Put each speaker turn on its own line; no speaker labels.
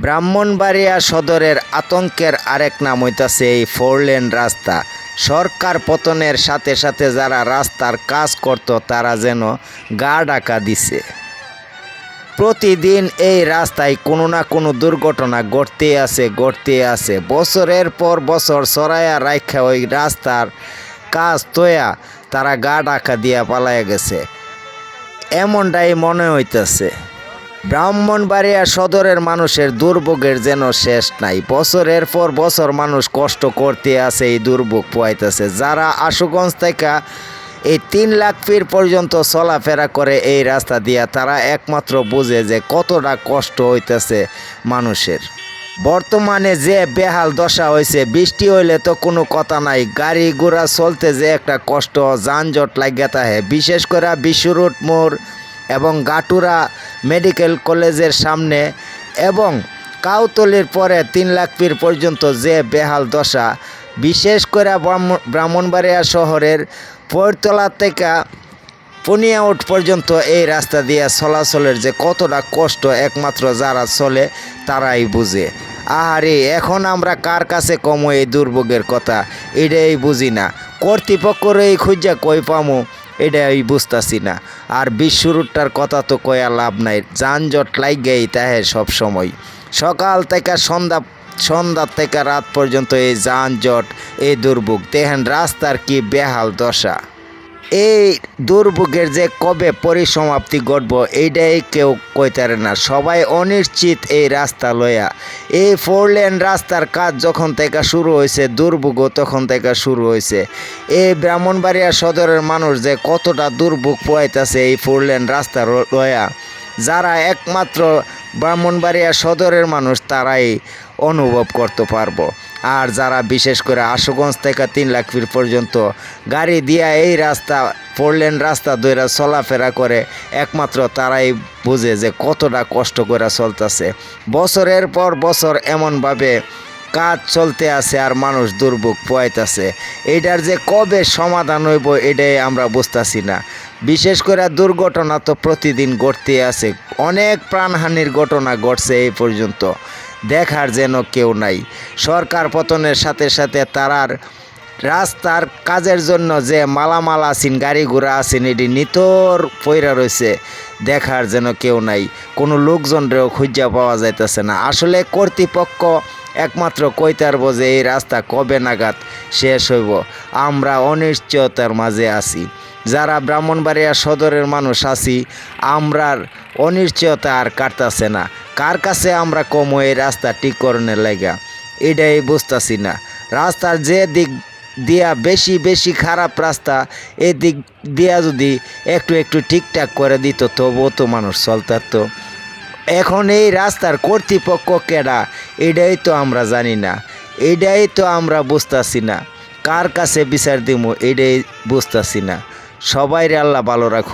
ব্রাহ্মণবাড়িয়া সদরের আতঙ্কের আরেক নাম হইতাছে এই ফোর লেন রাস্তা। সরকার পতনের সাথে সাথে যারা রাস্তার কাজ করত, তারা যেন গা ডাকা দিছে। প্রতিদিন এই রাস্তায় কোনো না কোনো দুর্ঘটনা ঘটতে আছে ঘটতে আছে। বছরের পর বছর সরাইয়া রাখা ওই রাস্তার কাজ তোয়া তারা গা ডাকা দিয়া পালাইয়া গেছে। এমনটাই মনে হইতেছে। ব্রাহ্মণবাড়িয়া সদরের মানুষের দুর্ভোগের যেন শেষ নাই। বছরের পর বছর মানুষ কষ্ট করতে আছে এই দুর্ভোগ পোয়াইতেছে যারা আশুগঞ্জ থেকে এই তিন লাখ ফির পর্যন্ত চলাফেরা করে এই রাস্তা দিয়া, তারা একমাত্র বুঝে যে কতটা কষ্ট হইতেছে মানুষের। বর্তমানে যে বেহাল দশা হয়েছে বৃষ্টি হইলে তো কোনো কথা নাই। গাড়ি ঘোড়া চলতে যে একটা কষ্ট, যানজট লাগিয়া থাকে। বিশেষ করে বিশ্বরুট মোড় এবং গাটুরা মেডিকেল কলেজের সামনে এবং কাউতলির পরে তিন লাখ পীর পর্যন্ত যে বেহাল দশা, বিশেষ করে ব্রাহ্ম- ব্রাহ্মণবাড়িয়া শহরের পৈরতলা থেকে পুনিয়াউট পর্যন্ত এই রাস্তা দিয়ে চলাচলের যে কতটা কষ্ট একমাত্র যারা চলে তারাই বুঝে। আহারে, এখন আমরা কার কাছে কমো এই দুর্ভোগের কথা? এটাই বুঝি না। কর্তৃপক্ষর এই খুঁজা কই পামু? এটাই বুঝতেছি না। আর বিশ্বরুটটার কথা তো কয়া লাভ নাই, যানজট লাইগেই তাহে সব সময়। সকাল থেকে সন্ধ্যা সন্ধ্যা থেকে রাত পর্যন্ত এই যানজট, এই দুর্ভোগ, দেখেন রাস্তার কি বেহাল দশা। এই দুর্ভোগের যে কবে পরিসমাপ্তি ঘটব, এইটাই কেউ কইতারে না। সবাই অনিশ্চিত এই রাস্তা লয়া এই ফোর লেন রাস্তার কাজ যখন থেকে শুরু হয়েছে দুর্ভোগও তখন থেকে শুরু হয়েছে এই ব্রাহ্মণবাড়িয়া সদরের মানুষ যে কতটা দুর্ভোগ পোয়াইতেছে এই ফোর লেন রাস্তা লয়া যারা একমাত্র ব্রাহ্মণবাড়িয়া সদরের মানুষ, তারাই অনুভব করতে পারব। আর যারা বিশেষ করে আশুগঞ্জ থেকে তিন লাখ ফিট পর্যন্ত গাড়ি দিয়া এই রাস্তা ফোর লেন রাস্তা দইরা চলাফেরা করে, একমাত্র তারাই বুঝে যে কতটা কষ্ট করে চলতেছে। বছরের পর বছর এমনভাবে কাজ চলতে আছে আর মানুষ দুর্ভোগ পোয়াইতেছে এটার যে কবে সমাধান হইব এটাই আমরা বুঝতেছি না। বিশেষ করে দুর্ঘটনা তো প্রতিদিন ঘটতে আছে। অনেক প্রাণহানির ঘটনা ঘটছে এই পর্যন্ত। দেখার যেন কেউ নাই। সরকার পতনের সাথে সাথে তারার রাস্তার কাজের জন্য যে মালামাল আছেন গাড়ি ঘোড়া আছেন, এটি নিতর পইরা রয়েছে দেখার যেন কেউ নাই। কোনো লোকজনরেও খুঁজা পাওয়া যাইতেছে না। আসলে কর্তৃপক্ষ একমাত্র কইতার বোঝে এই রাস্তা কবে নাগাদ শেষ হইব। আমরা অনিশ্চয়তার মাঝে আছি। যারা ব্রাহ্মণবাড়িয়া সদরের মানুষ আছি, আমরার অনিশ্চয়তা আর কাটতাছে না। কার কাছে আমরা কম এই রাস্তা ঠিক করণের লাগা? এটাই বুঝতাছি না। রাস্তার যে দিক দিয়া বেশি বেশি খারাপ রাস্তা এই দিক দিয়া যদি একটু একটু ঠিকঠাক করে দিত, তবুও তো মানুষ চলতো এখন এই রাস্তার কর্তৃপক্ষ কেডা? এটাই তো আমরা জানি না। এটাই তো আমরা বুঝতাছি না। কার কাছে বিচার দিমু? এটাই বুঝতেছি না। সবাইরে আল্লাহ ভালো রাখুক।